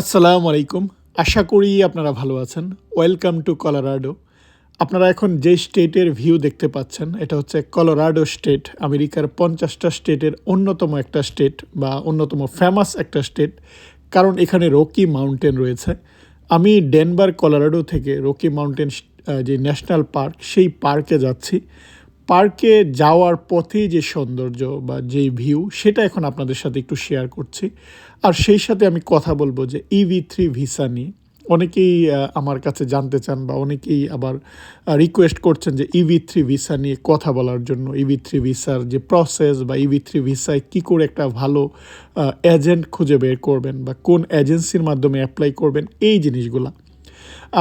আসসালামু আলাইকুম। আশা করি আপনারা ভালো আছেন। ওয়েলকাম টু কলোরাডো আপনারা এখন যে স্টেটের ভিউ দেখতে পাচ্ছেন, এটা হচ্ছে কলোরাডো স্টেট, আমেরিকার পঞ্চাশটা স্টেটের অন্যতম একটা স্টেট বা অন্যতম ফেমাস একটা স্টেট, কারণ এখানে রকি মাউন্টেন রয়েছে। আমি ডেনভার কলোরাডো থেকে রকি মাউন্টেন যে ন্যাশনাল পার্ক, সেই পার্কে যাচ্ছি। পার্কে যাওয়ার পথে যে সৌন্দর্য বা যে ভিউ, সেটা এখন আপনাদের সাথে একটু শেয়ার করছি। আর সেই সাথে আমি কথা বলব যে ইভি থ্রি ভিসা নিয়ে। অনেকেই আমার কাছে জানতে চান বা অনেকেই আবার রিকোয়েস্ট করছেন যে ইভি থ্রি ভিসা নিয়ে কথা বলার জন্য। ইভি থ্রি ভিসার যে প্রসেস বা ইভি থ্রি ভিসায় কী করে একটা ভালো এজেন্ট খুঁজে বের করবেন বা কোন এজেন্সির মাধ্যমে অ্যাপ্লাই করবেন, এই জিনিসগুলা।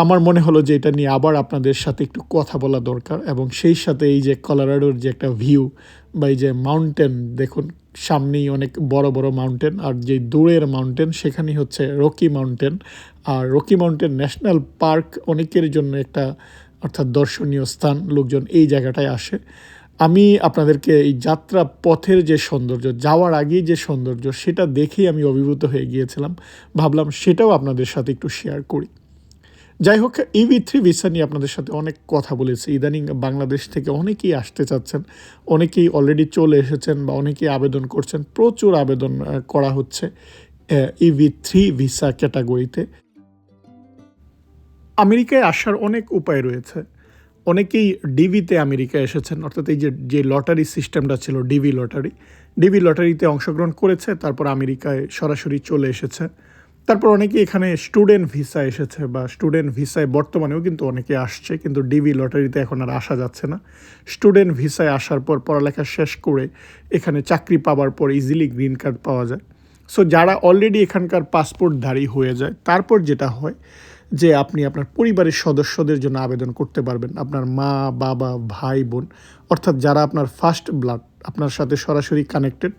আমার মনে হলো যে এটা নিয়ে আবার আপনাদের সাথে একটু কথা বলা দরকার এবং সেই সাথে এই যে কলোরাডোর যে একটা ভিউ বা এই যে মাউন্টেন দেখুন, সামনেই অনেক বড় বড় মাউন্টেন আর যে দূরের মাউন্টেন সেখানেই হচ্ছে রকি মাউন্টেন আর রকি মাউন্টেন ন্যাশনাল পার্ক অনেকের জন্য একটা অর্থাৎ দর্শনীয় স্থান, লোকজন এই জায়গাটায় আসে। আমি আপনাদেরকে এই যাত্রা পথের যে সৌন্দর্য, যাওয়ার আগেই যে সৌন্দর্য, সেটা দেখেই আমি অভিভূত হয়ে গিয়েছিলাম। ভাবলাম সেটাও আপনাদের সাথে একটু শেয়ার করি। যাই হোক ইভি থ্রি ভিসা নিয়ে আপনাদের সাথে অনেক কথা বলেছি। ইদানিং বাংলাদেশ থেকে অনেকেই আসতে চাচ্ছেন, অনেকেই অলরেডি চলে এসেছেন বা অনেকেই আবেদন করছেন। প্রচুর আবেদন করা হচ্ছে ইভি থ্রি ভিসা ক্যাটাগরিতে আমেরিকায় আসার অনেক উপায় রয়েছে। অনেকেই ডিভিতে আমেরিকায় এসেছেন, অর্থাৎ এই যে যে লটারি সিস্টেমটা ছিল ডিভি লটারি ডিভি লটারিতে অংশগ্রহণ করেছে, তারপর আমেরিকায় সরাসরি চলে এসেছে। তারপর অনেকে এখানে স্টুডেন্ট ভিসা এসেছে বা স্টুডেন্ট ভিসায় বর্তমানেও কিন্তু অনেকে আসছে, কিন্তু ডিভি লটারিতে এখন আর আসা যাচ্ছে না। স্টুডেন্ট ভিসায় আসার পর পড়ালেখা শেষ করে এখানে চাকরি পাওয়ার পর ইজিলি গ্রিন কার্ড পাওয়া যায়। সো যারা অলরেডি এখানকার পাসপোর্টধারী হয়ে যায়, তারপর যেটা হয় যে আপনি আপনার পরিবারের সদস্যদের জন্য আবেদন করতে পারবেন। আপনার মা, বাবা, ভাই, বোন, অর্থাৎ যারা আপনার ফার্স্ট ব্লাড আপনার সাথে সরাসরি কানেক্টেড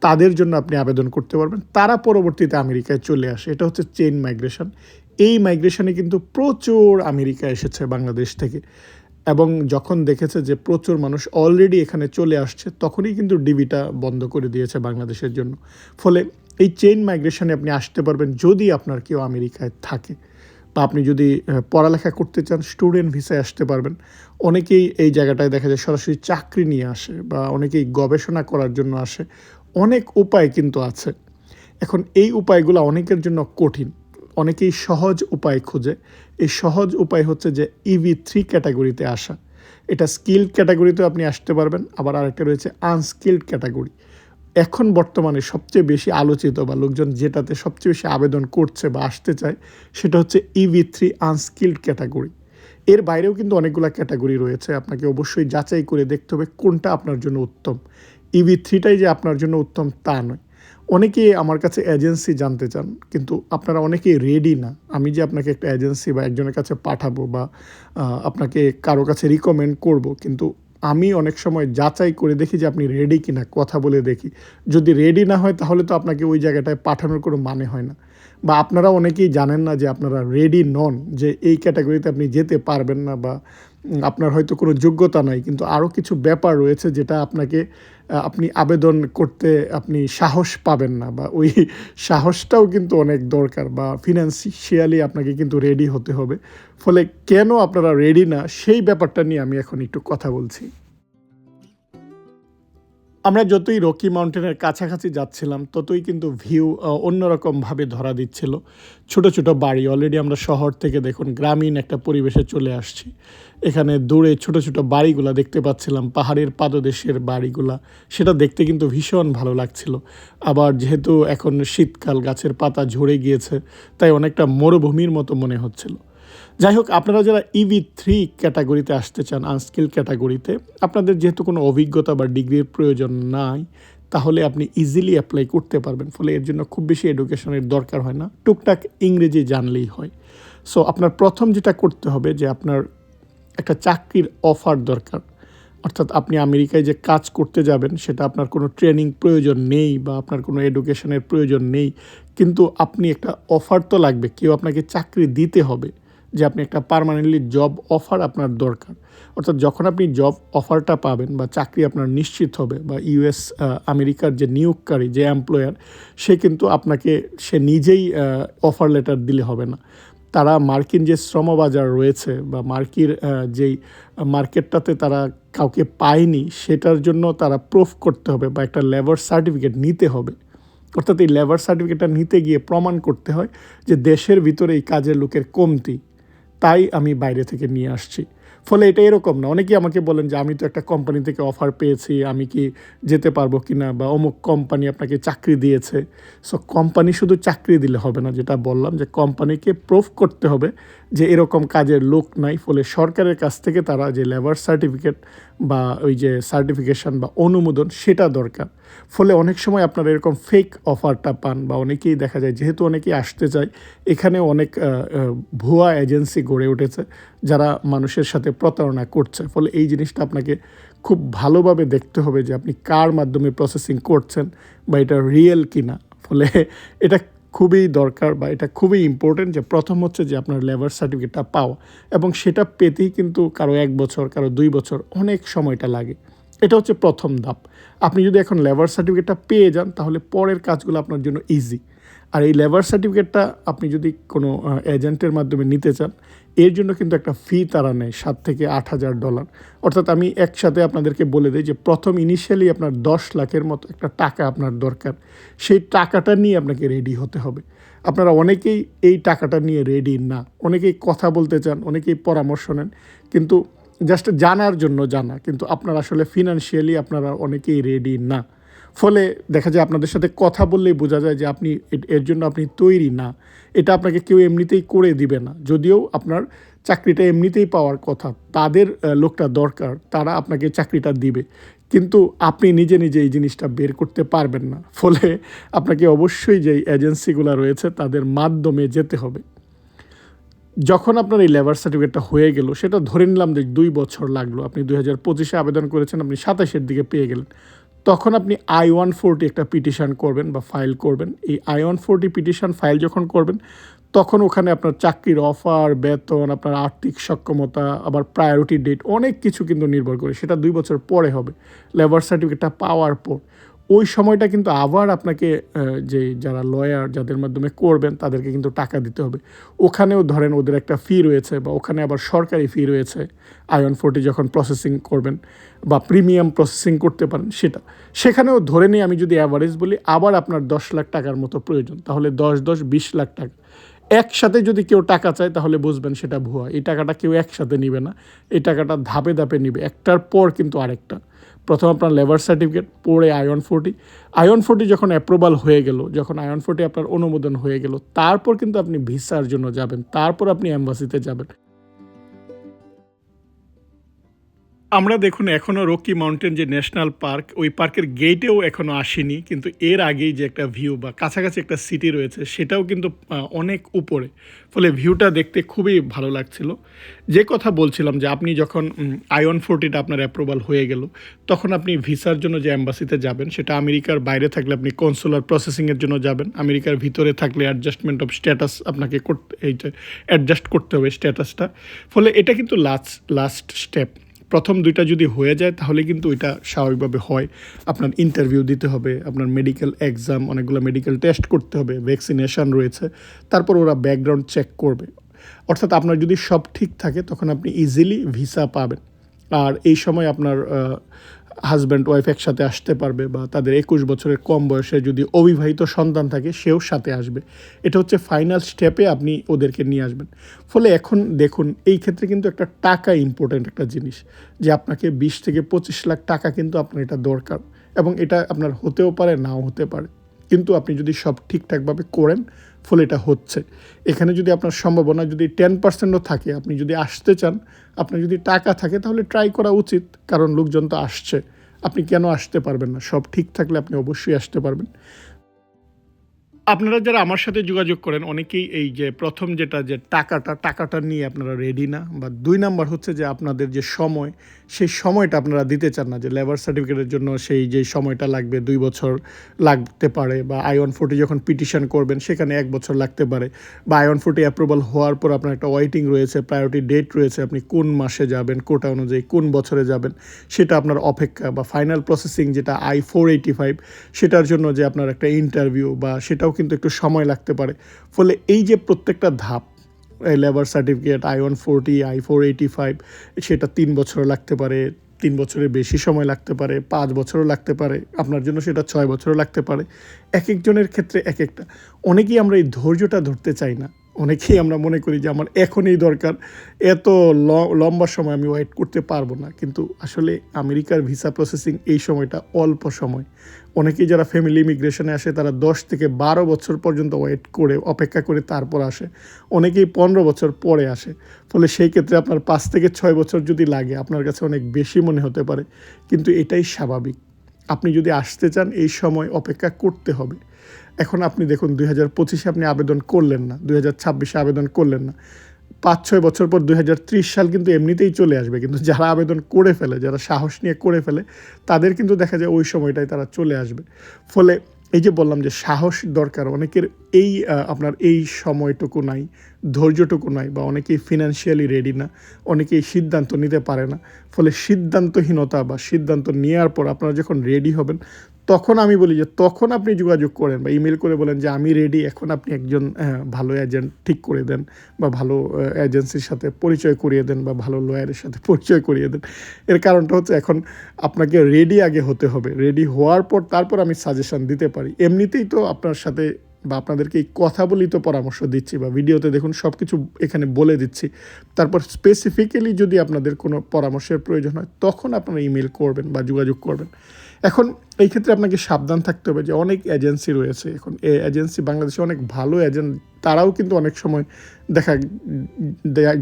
তাদের জন্য আপনি আবেদন করতে পারবেন। তারা পরবর্তীতে আমেরিকায় চলে আসে। এটা হচ্ছে চেইন মাইগ্রেশন। এই মাইগ্রেশনে কিন্তু প্রচুর আমেরিকা এসেছে বাংলাদেশ থেকে। এবং যখন দেখেছে যে প্রচুর মানুষ অলরেডি এখানে চলে আসছে, তখনই কিন্তু ডিবিটা বন্ধ করে দিয়েছে বাংলাদেশের জন্য। ফলে এই চেইন মাইগ্রেশনে আপনি আসতে পারবেন যদি আপনার কেউ আমেরিকায় থাকে। বা আপনি যদি পড়ালেখা করতে চান স্টুডেন্ট ভিসায় আসতে পারবেন। অনেকেই এই জায়গাটায় দেখা যায় সরাসরি চাকরি নিয়ে আসে বা অনেকেই গবেষণা করার জন্য আসে। অনেক উপায় কিন্তু আছে। এখন এই উপায়গুলো অনেকের জন্য কঠিন। অনেকেই সহজ উপায় খুঁজে। এই সহজ উপায় হচ্ছে যে ইভি থ্রি ক্যাটাগরিতে আসা। এটা স্কিল ক্যাটাগরিতেও আপনি আসতে পারবেন, আবার আরেকটা রয়েছে আনস্কিল্ড ক্যাটাগরি। এখন বর্তমানে সবচেয়ে বেশি আলোচিত বা লোকজন যেটাতে সবচেয়ে বেশি আবেদন করছে বা আসতে চায়, সেটা হচ্ছে ইভি থ্রি আনস্কিল্ড ক্যাটাগরি। এর বাইরেও কিন্তু অনেকগুলো ক্যাটাগরি রয়েছে। আপনাকে অবশ্যই যাচাই করে দেখতে হবে কোনটা আপনার জন্য উত্তম। ইভি থ্রিটাই যে আপনার জন্য উত্তম তা নয়। অনেকেই আমার কাছে এজেন্সি জানতে চান, কিন্তু আপনারা অনেকেই রেডি না। আমি যে আপনাকে একটা এজেন্সি বা একজনের কাছে পাঠাবো বা আপনাকে কারও কাছে রিকমেন্ড করব, কিন্তু আমি অনেক সময় যাচাই করে দেখি যে আপনি রেডি কিনা, কথা বলে দেখি। যদি রেডি না হয়, তাহলে তো আপনাকে ওই জায়গাটায় পাঠানোর কোনো মানে হয় না। বা আপনারা অনেকেই জানেন না যে আপনারা রেডি নন, যে এই ক্যাটাগরিতে আপনি যেতে পারবেন না বা আপনার হয়তো কোনো যোগ্যতা নাই, কিন্তু আরও কিছু ব্যাপার রয়েছে যেটা আপনাকে আপনি আবেদন করতে আপনি সাহস পাবেন না বা ওই সাহসটাও কিন্তু অনেক দরকার বা ফিনান্সিয়ালি আপনাকে কিন্তু রেডি হতে হবে। ফলে কেন আপনারা রেডি না, সেই ব্যাপারটা নিয়ে আমি এখন একটু কথা বলছি। আমরা যতই রকি মাউন্টেনের কাছাকাছি যাচ্ছিলাম, ততই কিন্তু ভিউ অন্যরকমভাবে ধরা দিচ্ছিল। ছোট ছোট বাড়ি অলরেডি আমরা শহর থেকে দেখুন গ্রামীণ একটা পরিবেশে চলে আসছি। এখানে দূরে ছোট ছোট বাড়িগুলা দেখতে পাচ্ছিলাম, পাহাড়ের পাদদেশের বাড়িগুলা। সেটা দেখতে কিন্তু ভীষণ ভালো লাগছিল। আবার যেহেতু এখন শীতকাল, গাছের পাতা ঝরে গিয়েছে, তাই অনেকটা মরুভূমির মতো মনে হচ্ছিল। যাই হোক আপনারা যারা ইভি থ্রি ক্যাটাগরিতে আসতে চান, আনস্কিল ক্যাটাগরিতে, আপনাদের যেহেতু কোনো অভিজ্ঞতা বা ডিগ্রির প্রয়োজন নাই, তাহলে আপনি ইজিলি অ্যাপ্লাই করতে পারবেন। ফলে এর জন্য খুব বেশি এডুকেশনের দরকার হয় না। টুকটাক ইংরেজি জানলেই হয়। সো আপনার প্রথম যেটা করতে হবে যে আপনার একটা চাকরির অফার দরকার। অর্থাৎ আপনি আমেরিকায় যে কাজ করতে যাবেন, সেটা আপনার কোনো ট্রেনিং প্রয়োজন নেই বা আপনার কোনো এডুকেশনের প্রয়োজন নেই। কিন্তু আপনি একটা অফার তো লাগবে, কেউ আপনাকে চাকরি দিতে হবে। যে আপনি একটা পারমানেন্টলি জব অফার আপনার দরকার। অর্থাৎ যখন আপনি জব অফারটা পাবেন বা চাকরি আপনার নিশ্চিত হবে বা ইউএস আমেরিকার যে নিয়োগকারী, যে এমপ্লয়ার সে কিন্তু আপনাকে, সে নিজেই অফার লেটার দিলে হবে না। তারা মার্কিন যে শ্রমবাজার রয়েছে বা মার্কির যেই মার্কেটটাতে তারা কাউকে পায়নি, সেটার জন্য তারা প্রুফ করতে হবে বা একটা লেবার সার্টিফিকেট নিতে হবে। অর্থাৎ এই লেবার সার্টিফিকেটটা নিতে গিয়ে প্রমাণ করতে হয় যে দেশের ভিতরে এই কাজের লোকের কমতি। তাই আমি বাইরে থেকে নিয়ে আসছি। ফলে এটা এরকম না। অনেকেই আমাকে বলেন যে, আমি তো একটা কোম্পানি থেকে অফার পেয়েছি, আমি কি যেতে পারব কি না বা, অমুক কোম্পানি আপনাকে চাকরি দিয়েছে। সো কোম্পানি শুধু চাকরি দিলে হবে না, যেটা বললাম যে কোম্পানিকে প্রুফ করতে হবে যে এরকম কাজের লোক নাই, ফলে সরকারের কাছ থেকে তারা যে লেবার সার্টিফিকেট বা ওই যে সার্টিফিকেশন বা অনুমোদন সেটা দরকার। ফলে অনেক সময় আপনারা এরকম ফেক অফারটা পান বা অনেকেই দেখা যায়, যেহেতু অনেকেই আসতে চায় এখানে অনেক ভুয়া এজেন্সি গড়ে উঠেছে যারা মানুষের সাথে প্রতারণা করছে। ফলে এই জিনিসটা আপনাকে খুব ভালোভাবে দেখতে হবে যে আপনি কার মাধ্যমে প্রসেসিং করছেন বা এটা রিয়েল কি না ফলে এটা খুবই দরকার বা এটা খুবই ইম্পর্টেন্ট যে প্রথম হচ্ছে যে আপনার লেবার সার্টিফিকেটটা পাওয়া এবং সেটা পেতেই কিন্তু কারও এক বছর, কারও দুই বছর অনেক সময়টা লাগে। এটা হচ্ছে প্রথম ধাপ। আপনি যদি এখন লেবার সার্টিফিকেটটা পেয়ে যান, তাহলে পরের কাজগুলো আপনার জন্য ইজি আর এই লেবার সার্টিফিকেটটা আপনি যদি কোনো এজেন্টের মাধ্যমে নিতে চান এর জন্য কিন্তু একটা ফি তারা নেয় সাত থেকে আট হাজার ডলার অর্থাৎ আমি একসাথে আপনাদেরকে বলে দিই যে প্রথম ইনিশিয়ালি আপনার দশ লাখের মতো একটা টাকা আপনার দরকার। সেই টাকাটা নিয়ে আপনাকে রেডি হতে হবে। আপনারা অনেকেই এই টাকাটা নিয়ে রেডি না। অনেকেই কথা বলতে চান, অনেকেই পরামর্শ নেন, কিন্তু জাস্ট জানার জন্য জানা। কিন্তু আপনার আসলে ফিনান্সিয়ালি আপনারা অনেকেই রেডি না। ফলে দেখা যায় আপনাদের সাথে কথা বললেই বোঝা যায় যে আপনি এর জন্য আপনি তৈরি না। এটা আপনাকে কেউ এমনিতেই করে দিবে না। যদিও আপনার চাকরিটা এমনিতেই পাওয়ার কথা, তাদের লোকটা দরকার, তারা আপনাকে চাকরিটা দিবে। কিন্তু আপনি নিজে নিজে এই জিনিসটা বের করতে পারবেন না। ফলে আপনাকে অবশ্যই যেই এজেন্সিগুলো রয়েছে, তাদের মাধ্যমে যেতে হবে। যখন আপনার এই লেবার সার্টিফিকেটটা হয়ে গেল, সেটা ধরে নিলাম যে দুই বছর লাগল। আপনি দুই হাজার পঁচিশে আবেদন করেছেন, আপনি সাতাশের দিকে পেয়ে গেলেন। তখন আপনি আই ওয়ান ফোরটি একটা পিটিশান করবেন বা ফাইল করবেন। এই I one forty petition file যখন করবেন, তখন ওখানে আপনার চাকরির অফার, বেতন, আপনার আর্থিক সক্ষমতা, আবার প্রায়োরিটি ডেট অনেক কিছু কিন্তু নির্ভর করে। সেটা দুই বছর পরে হবে। লেবার সার্টিফিকেটটা পাওয়ার পর। ওই সময়টা কিন্তু আবার আপনাকে যে যারা লয়ার যাদের মাধ্যমে করবেন তাদেরকে কিন্তু টাকা দিতে হবে। ওখানেও ধরেন ওদের একটা ফি রয়েছে বা ওখানে আবার সরকারি ফি রয়েছে, আয়ন ফোর্টি যখন প্রসেসিং করবেন বা প্রিমিয়াম প্রসেসিং করতে পারেন সেটা। সেখানেও ধরে নিই আমি যদি অ্যাভারেজ বলি, আবার আপনার দশ লাখ টাকার মতো প্রয়োজন, তাহলে দশ দশ, বিশ লাখ টাকা। একসাথে যদি কেউ টাকা চায় তাহলে বুঝবেন সেটা ভুয়া। এই টাকাটা কেউ একসাথে নিবে না, এই টাকাটা ধাপে ধাপে নিবে। একটার পর কিন্তু আরেকটা। প্রথম আপনার লেবার সার্টিফিকেট পরে I one forty. I one forty যখন অ্যাপ্রুভাল হয়ে গেল, যখন আয়ন ফোর্টি আপনার অনুমোদন হয়ে গেল, তারপর কিন্তু আপনি ভিসার জন্য যাবেন, তারপর আপনি অ্যাম্বাসিতে যাবেন। আমরা দেখুন এখনও রকি মাউন্টেন যে ন্যাশনাল পার্ক, ওই পার্কের গেটেও এখনও আসেনি, কিন্তু এর আগেই যে একটা ভিউ বা কাছাকাছি একটা সিটি রয়েছে, সেটাও কিন্তু অনেক উপরে। ফলে ভিউটা দেখতে খুবই ভালো লাগছিল। যে কথা বলছিলাম যে আপনি যখন আয়ন ফোর্টিটা আপনার অ্যাপ্রুভাল হয়ে গেল, তখন আপনি ভিসার জন্য যে অ্যাম্বাসিতে যাবেন, সেটা আমেরিকার বাইরে থাকলে আপনি কনসুলার প্রসেসিংয়ের জন্য যাবেন। আমেরিকার ভিতরে থাকলে অ্যাডজাস্টমেন্ট অফ স্ট্যাটাস আপনাকে করতে এইটা অ্যাডজাস্ট করতে হবে স্ট্যাটাসটা ফলে এটা কিন্তু লাস্ট লাস্ট স্টেপ প্রথম দুইটা যদি হয়ে যায়, তাহলে কিন্তু ওইটা স্বাভাবিকভাবে হয়। আপনার ইন্টারভিউ দিতে হবে, আপনার মেডিকেল এক্সাম অনেকগুলো মেডিকেল টেস্ট করতে হবে ভ্যাকসিনেশান রয়েছে, তারপর ওরা ব্যাকগ্রাউন্ড চেক করবে। অর্থাৎ আপনার যদি সব ঠিক থাকে, তখন আপনি ইজিলি ভিসা পাবেন। আর এই সময় আপনার হাজব্যান্ড ওয়াইফ একসাথে আসতে পারবে বা তাদের একুশ বছরের কম বয়সে যদি অবিবাহিত সন্তান থাকে, সেও সাথে আসবে। এটা হচ্ছে ফাইনাল স্টেপে আপনি ওদেরকে নিয়ে আসবেন। ফলে এখন দেখুন, এই ক্ষেত্রে কিন্তু একটা টাকা ইম্পর্ট্যান্ট একটা জিনিস, যে আপনাকে বিশ থেকে পঁচিশ লাখ টাকা কিন্তু আপনার এটা দরকার এবং এটা আপনার হতেও পারে, নাও হতে পারে। কিন্তু আপনি যদি সব ঠিকঠাকভাবে করেন ফলে এটা হচ্ছে। এখানে যদি আপনার সম্ভাবনা যদি টেন পার্সেন্টও থাকে, আপনি যদি আসতে চান, আপনার যদি টাকা থাকে, তাহলে ট্রাই করা উচিত, কারণ লোকজন তো আসছে। আপনি কেন আসতে পারবেন না? সব ঠিক থাকলে আপনি অবশ্যই আসতে পারবেন। আপনারা যারা আমার সাথে যোগাযোগ করেন, অনেকেই এই যে প্রথম যেটা যে টাকাটা টাকাটা নিয়ে আপনারা রেডি না, বা দুই নাম্বার হচ্ছে যে আপনাদের যে সময়, সেই সময়টা আপনারা দিতে চান না, যে লেবার সার্টিফিকেটের জন্য সেই যে সময়টা লাগবে, দুই বছর লাগতে পারে, বা আই ওয়ান ফোর্টি যখন পিটিশন করবেন, সেখানে এক বছর লাগতে পারে, বা আই ওয়ান ফোর্টি অ্যাপ্রুভাল হওয়ার পর আপনার একটা ওয়েটিং রয়েছে প্রায়োরিটি ডেট রয়েছে, আপনি কোন মাসে যাবেন কোটা অনুযায়ী কোন বছরে যাবেন, সেটা আপনার অপেক্ষা, বা ফাইনাল প্রসেসিং যেটা আই ফোর এইটি ফাইভ সেটার জন্য যে আপনার একটা ইন্টারভিউ বা সেটাও কিন্তু একটু সময় লাগতে পারে। ফলে এই যে প্রত্যেকটা ধাপ labour certificate I one forty, I four eighty five, সেটা তিন বছর লাগতে পারে, তিন বছরের বেশি সময় লাগতে পারে, পাঁচ বছরও লাগতে পারে, আপনার জন্য সেটা ছয় বছরও লাগতে পারে। এক একজনের ক্ষেত্রে এক একটা। অনেকেই আমরা এই ধৈর্যটা ধরতে চাই না। অনেকেই আমরা মনে করি যে আমার এখনই দরকার, এত লম্বা সময় আমি ওয়েট করতে পারব না। কিন্তু আসলে আমেরিকার ভিসা প্রসেসিং এই সময়টা অল্প সময়। অনেকেই যারা ফ্যামিলি ইমিগ্রেশনে আসে, তারা দশ থেকে বারো বছর পর্যন্ত ওয়েট করে, অপেক্ষা করে তারপর আসে। অনেকেই পনেরো বছর পরে আসে। ফলে সেই ক্ষেত্রে আপনার পাঁচ থেকে ছয় বছর যদি লাগে, আপনার কাছে অনেক বেশি মনে হতে পারে। কিন্তু এটাই স্বাভাবিক। আপনি যদি আসতে চান, এই সময় অপেক্ষা করতে হবে। এখন আপনি দেখুন, দুই হাজার পঁচিশে আপনি আবেদন করলেন না, দুই হাজার ছাব্বিশে আবেদন করলেন না। পাঁচ ছয় বছর পর দুই সাল কিন্তু এমনিতেই চলে আসবে। কিন্তু যারা আবেদন করে ফেলে, যারা সাহস নিয়ে করে ফেলে, তাদের কিন্তু দেখা যায় ওই সময়টায় তারা চলে আসবে। ফলে এই যে বললাম যে সাহস দরকার, অনেকের এই আপনার এই সময়টুকু নাই, ধৈর্যটুকু নাই, বা অনেকেই ফিনান্সিয়ালি রেডি না, অনেকেই সিদ্ধান্ত নিতে পারে না। ফলে সিদ্ধান্তহীনতা বা সিদ্ধান্ত নেওয়ার পর আপনারা যখন রেডি হবেন তখন আমি বলি যে, তখন আপনি যোগাযোগ করেন বা ইমেল করে বলেন যে, আমি রেডি এখন আপনি একজন ভালো এজেন্ট ঠিক করে দেন বা ভালো এজেন্সির সাথে পরিচয় করিয়ে দেন বা ভালো লয়ারের সাথে পরিচয় করিয়ে দেন। এর কারণটা হচ্ছে এখন আপনাকে রেডি আগে হতে হবে। রেডি হওয়ার পর তারপর আমি সাজেশন দিতে পারি। এমনিতেই তো আপনার সাথে বা আপনাদেরকে এই কথা বলি তো পরামর্শ দিচ্ছি বা ভিডিওতে দেখুন সব কিছু এখানে বলে দিচ্ছি। তারপর স্পেসিফিক্যালি যদি আপনাদের কোনো পরামর্শের প্রয়োজন হয়, তখন আপনারা ইমেল করবেন বা যোগাযোগ করবেন। এখন এই ক্ষেত্রে আপনাকে সাবধান থাকতে হবে যে অনেক এজেন্সি রয়েছে। এখন এই এজেন্সি বাংলাদেশে অনেক ভালো এজেন্ট তারাও কিন্তু অনেক সময় দেখা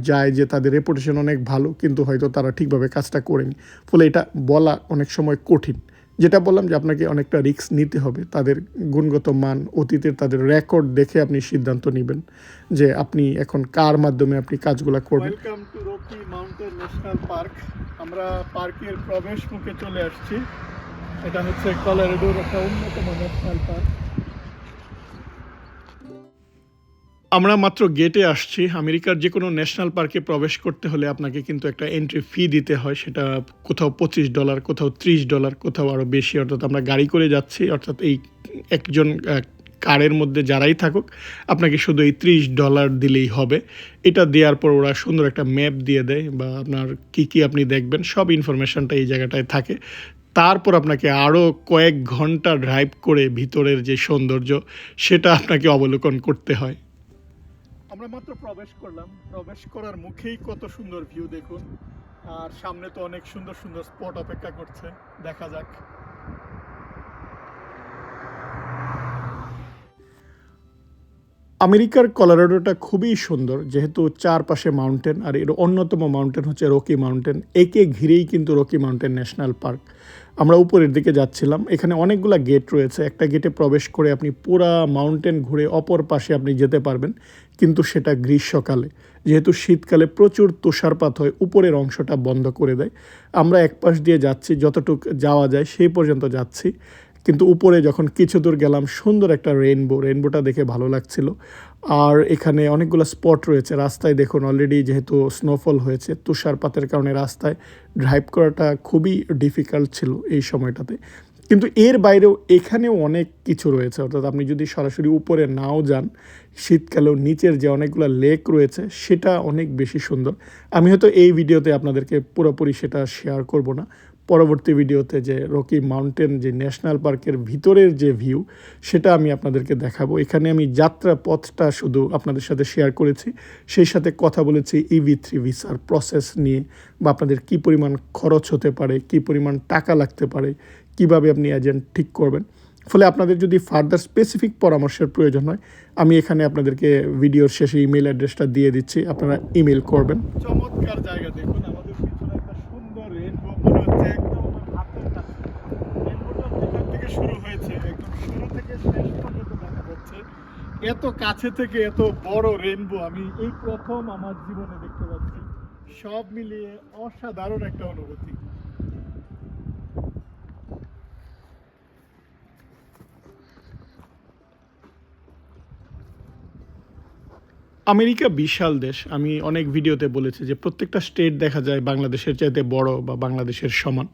যায় যে তাদের রেপুটেশন অনেক ভালো, কিন্তু হয়তো তারা ঠিকভাবে কাজটা করেনি। ফলে এটা বলা অনেক সময় কঠিন। যেটা বললাম যে আপনাকে অনেকটা রিস্ক নিতে হবে। তাদের গুণগত মান, অতীতের তাদের রেকর্ড দেখে আপনি সিদ্ধান্ত নেবেন যে আপনি এখন কার মাধ্যমে আপনি কাজগুলো করবেন। Welcome to Rocky Mountain national park আমরা পার্কের প্রবেশ মুখে চলে আসছি। এটা হচ্ছে কলোরাডোর একটা অন্যতম ন্যাশনাল পার্ক। আমরা মাত্র গেটে আসছি। আমেরিকার যে কোনো ন্যাশনাল পার্কে প্রবেশ করতে হলে আপনাকে কিন্তু একটা এন্ট্রি ফি দিতে হয়। সেটা কোথাও পঁচিশ ডলার, কোথাও ত্রিশ ডলার, কোথাও আরও বেশি। অর্থাৎ আমরা গাড়ি করে যাচ্ছি। অর্থাৎ এই একজন কারের মধ্যে যারাই থাকুক, আপনাকে শুধু এই ত্রিশ ডলার দিলেই হবে। এটা দেওয়ার পর ওরা সুন্দর একটা ম্যাপ দিয়ে দেয় বা আপনার কি কি আপনি দেখবেন, সব ইনফরমেশনটা এই জায়গাটায় থাকে। তারপর আপনাকে আরও কয়েক ঘণ্টা ড্রাইভ করে ভিতরের যে সৌন্দর্য, সেটা আপনাকে অবলোকন করতে হয়। আমরা মাত্র প্রবেশ করলাম। প্রবেশ করার মুখেই কত সুন্দর ভিউ দেখুন। আর সামনে তো অনেক সুন্দর সুন্দর স্পট অপেক্ষা করছে। দেখা যাক। আমেরিকার কলোরাডোটা খুবই সুন্দর, যেহেতু চারপাশে মাউন্টেন আর এর অন্যতম মাউন্টেন হচ্ছে রকি মাউন্টেন। একে ঘিরেই কিন্তু রকি মাউন্টেন ন্যাশনাল পার্ক। আমরা উপরের দিকে যাচ্ছিলাম, এখানে অনেকগুলা গেট রয়েছে। একটা গেটে প্রবেশ করে আপনি পুরা মাউন্টেন ঘুরে অপর পাশে আপনি যেতে পারবেন, কিন্তু সেটা গ্রীষ্মকালে। যেহেতু শীতকালে প্রচুর তুষারপাত হয়, উপরের অংশটা বন্ধ করে দেয়। আমরা এক পাশ দিয়ে যাচ্ছি, যতটুক যাওয়া যায় সেই পর্যন্ত যাচ্ছি। কিন্তু উপরে যখন কিছু দূর গেলাম, সুন্দর একটা রেইনবো রেইনবোটা দেখে ভালো লাগছিল। আর এখানে অনেকগুলো স্পট রয়েছে। রাস্তায় দেখুন অলরেডি যেহেতু স্নোফল হয়েছে, তুষারপাতের কারণে রাস্তায় ড্রাইভ করাটা খুবই ডিফিকাল্ট ছিল এই সময়টাতে। কিন্তু এর বাইরেও এখানেও অনেক কিছু রয়েছে। অর্থাৎ আপনি যদি সরাসরি উপরে নাও যান, শীতকালেও নিচের যে অনেকগুলো লেক রয়েছে, সেটা অনেক বেশি সুন্দর। আমি হয়তো এই ভিডিওতে আপনাদেরকে পুরোপুরি সেটা শেয়ার করব না। পরবর্তী ভিডিওতে যে রকি মাউন্টেন যে ন্যাশনাল পার্কের ভিতরের যে ভিউ, সেটা আমি আপনাদেরকে দেখাবো। এখানে আমি যাত্রা পথটা শুধু আপনাদের সাথে শেয়ার করেছি। সেই সাথে কথা বলেছি ইভি থ্রি ভিসার প্রসেস নিয়ে, বা আপনাদের কী পরিমাণ খরচ হতে পারে, কী পরিমাণ টাকা লাগতে পারে, কীভাবে আপনি এজেন্ট ঠিক করবেন। ফলে আপনাদের যদি ফার্দার স্পেসিফিক পরামর্শের প্রয়োজন হয়, আমি এখানে আপনাদেরকে ভিডিওর শেষে ইমেল অ্যাড্রেসটা দিয়ে দিচ্ছি। আপনারা ইমেল করবেন। চমৎকার জায়গা দেখুন আমাদের পিছনে একটা সুন্দর রেনবো মনে হচ্ছে একদম আমার হাতের কাছে রেনবোটা যেখান থেকে শুরু হয়েছে একদম শুরু থেকে শেষ পর্যন্ত দেখা যাচ্ছে এত কাছে থেকে এত বড় রেনবো আমি এই প্রথম আমার জীবনে দেখতে পাচ্ছি। সব মিলিয়ে অসাধারণ একটা অনুভূতি। আমেরিকা বিশাল দেশ। আমি অনেক ভিডিওতে বলেছি যে প্রত্যেকটা স্টেট দেখা যায় বাংলাদেশের চাইতে বড় বা বাংলাদেশের সমান।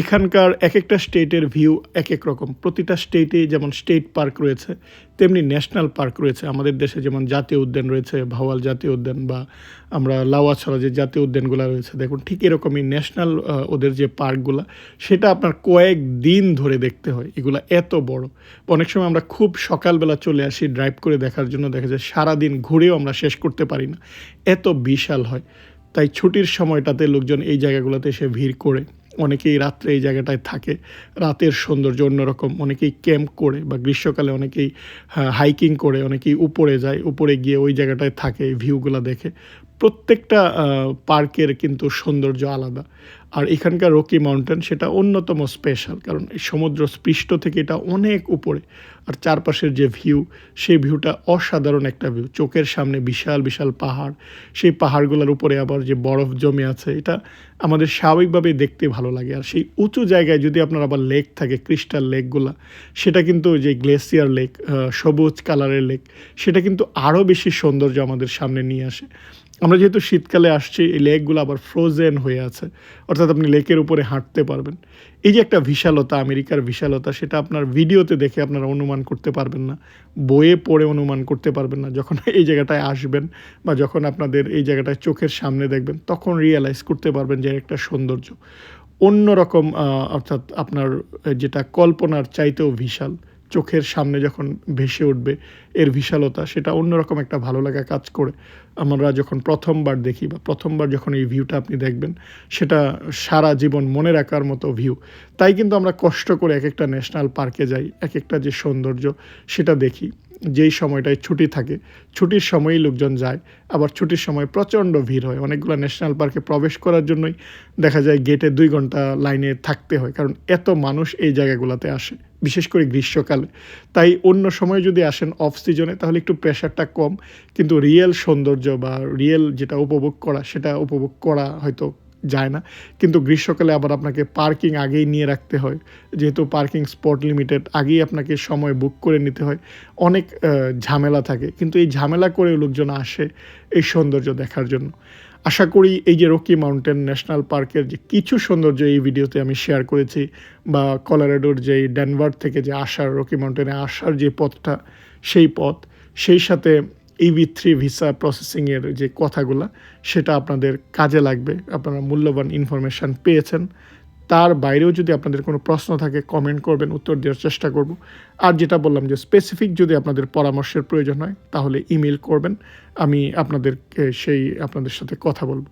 এখানকার এক একটা স্টেটের ভিউ এক এক রকম। প্রতিটা স্টেটে যেমন স্টেট পার্ক রয়েছে, তেমনি ন্যাশনাল পার্ক রয়েছে। আমাদের দেশে যেমন জাতীয় উদ্যান রয়েছে, ভাওয়াল জাতীয় উদ্যান বা আমরা লাওয়াছড়া যে জাতীয় উদ্যানগুলো রয়েছে, দেখুন ঠিক এরকমই ন্যাশনাল ওদের যে পার্কগুলো, সেটা আপনার কয়েক দিন ধরে দেখতে হয়। এগুলো এত বড়। অনেক সময় আমরা খুব সকালবেলা চলে আসি ড্রাইভ করে দেখার জন্য। দেখা যায় সারাদিন ঘুরেও আমরা শেষ করতে পারি না। এত বিশাল হয়। তাই ছুটির সময়টাতে লোকজন এই জায়গাগুলোতে এসে ভিড় করে, অনেকেই রাত্রে এই জায়গাটায় থাকে, রাতের সৌন্দর্য অন্যরকম, অনেকেই ক্যাম্প করে বা গ্রীষ্মকালে অনেকেই হাইকিং করে, অনেকেই উপরে যায়, উপরে গিয়ে ওই জায়গাটায় থাকে ভিউগুলো দেখে। প্রত্যেকটা পার্কের কিন্তু সৌন্দর্য আলাদা। আর এখানকার রকি মাউন্টেন সেটা অন্যতম স্পেশাল, কারণ সমুদ্র স্পৃষ্ট থেকে এটা অনেক উপরে। আর চারপাশের যে ভিউ, সেই ভিউটা অসাধারণ একটা ভিউ। চোখের সামনে বিশাল বিশাল পাহাড়। সেই পাহাড়গুলোর উপরে আবার যে বরফ জমে আছে, এটা আমাদের স্বাভাবিকভাবেই দেখতে ভালো লাগে। আর সেই উঁচু জায়গায় যদি আপনার আবার লেক থাকে, ক্রিস্টাল লেকগুলা, সেটা কিন্তু যে গ্লেসিয়ার লেক সবুজ কালারের লেক, সেটা কিন্তু আরও বেশি সৌন্দর্য আমাদের সামনে নিয়ে আসে। আমরা যেহেতু শীতকালে আসছি, এই লেকগুলো আবার ফ্রোজেন হয়ে আছে, অর্থাৎ আপনি লেকের উপরে হাঁটতে পারবেন। এই যে একটা বিশালতা, আমেরিকার বিশালতা, সেটা আপনার ভিডিওতে দেখে আপনারা অনুমান করতে পারবেন না, বইয়ে পড়ে অনুমান করতে পারবেন না। যখন এই জায়গাটায় আসবেন বা যখন আপনাদের এই জায়গাটায় চোখের সামনে দেখবেন, তখন রিয়েলাইজ করতে পারবেন যে একটা সৌন্দর্য। অন্যরকম অর্থাৎ আপনার যেটা কল্পনার চাইতেও বিশাল। চোখের সামনে যখন ভেসে উঠবে, এর বিশালতা, সেটা অন্যরকম একটা ভালো লাগা কাজ করে। আমরা যখন প্রথমবার দেখি বা প্রথমবার যখন এই ভিউটা আপনি দেখবেন, সেটা সারা জীবন মনে রাখার মতো ভিউ তাই কিন্তু আমরা কষ্ট করে এক একটা ন্যাশনাল পার্কে যাই এক একটা যে সৌন্দর্য, সেটা দেখি। যেই সময়টায় ছুটি থাকে, ছুটির সময়ই লোকজন যায়, আবার ছুটির সময় প্রচণ্ড ভিড় হয়। অনেকগুলো ন্যাশনাল পার্কে প্রবেশ করার জন্যই দেখা যায় গেটে দুই ঘণ্টা লাইনে থাকতে হয়, কারণ এত মানুষ এই জায়গাগুলোতে আসে। বিশেষ করে গ্রীষ্মকালে। তাই অন্য সময় যদি আসেন অফ সিজনে তাহলে একটু প্রেশারটা কম। কিন্তু রিয়েল সৌন্দর্য বা রিয়েল যেটা উপভোগ করা, সেটা উপভোগ করা হয়তো যায় না। কিন্তু গ্রীষ্মকালে আবার আপনাকে পার্কিং আগেই নিয়ে রাখতে হয়। যেহেতু পার্কিং স্পট লিমিটেড আগেই আপনাকে সময় বুক করে নিতে হয়। অনেক ঝামেলা থাকে। কিন্তু এই ঝামেলা করে লোকজন আসে এই সৌন্দর্য দেখার জন্য। আশা করি এই যে রকি মাউন্টেন ন্যাশনাল পার্কের যে কিছু সৌন্দর্য এই ভিডিওতে আমি শেয়ার করেছি, বা কলারাডোর যে ডেনভার থেকে যে আসার, রকি মাউন্টেনে আসার যে পথটা, সেই পথ, সেই সাথে ইভি থ্রি ভিসা প্রসেসিংয়ের যে কথাগুলো, সেটা আপনাদের কাজে লাগবে, আপনারা মূল্যবান ইনফরমেশান পেয়েছেন। তার বাইরেও যদি আপনাদের কোনো প্রশ্ন থাকে কমেন্ট করবেন, উত্তর দেওয়ার চেষ্টা করব। আর যেটা বললাম যে স্পেসিফিক যদি আপনাদের পরামর্শের প্রয়োজন হয়, তাহলে ইমেল করবেন, আমি আপনাদেরকে সেই আপনাদের সাথে কথা বলব।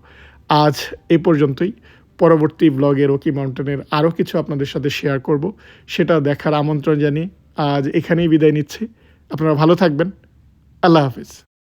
আজ এ পর্যন্তই। পরবর্তী ব্লগে রকি মাউন্টেনের আরও কিছু আপনাদের সাথে শেয়ার করব। সেটা দেখার আমন্ত্রণ জানিয়ে আজ এখানেই বিদায় নিচ্ছি। আপনারা ভালো থাকবেন। আল্লাহ হাফিজ।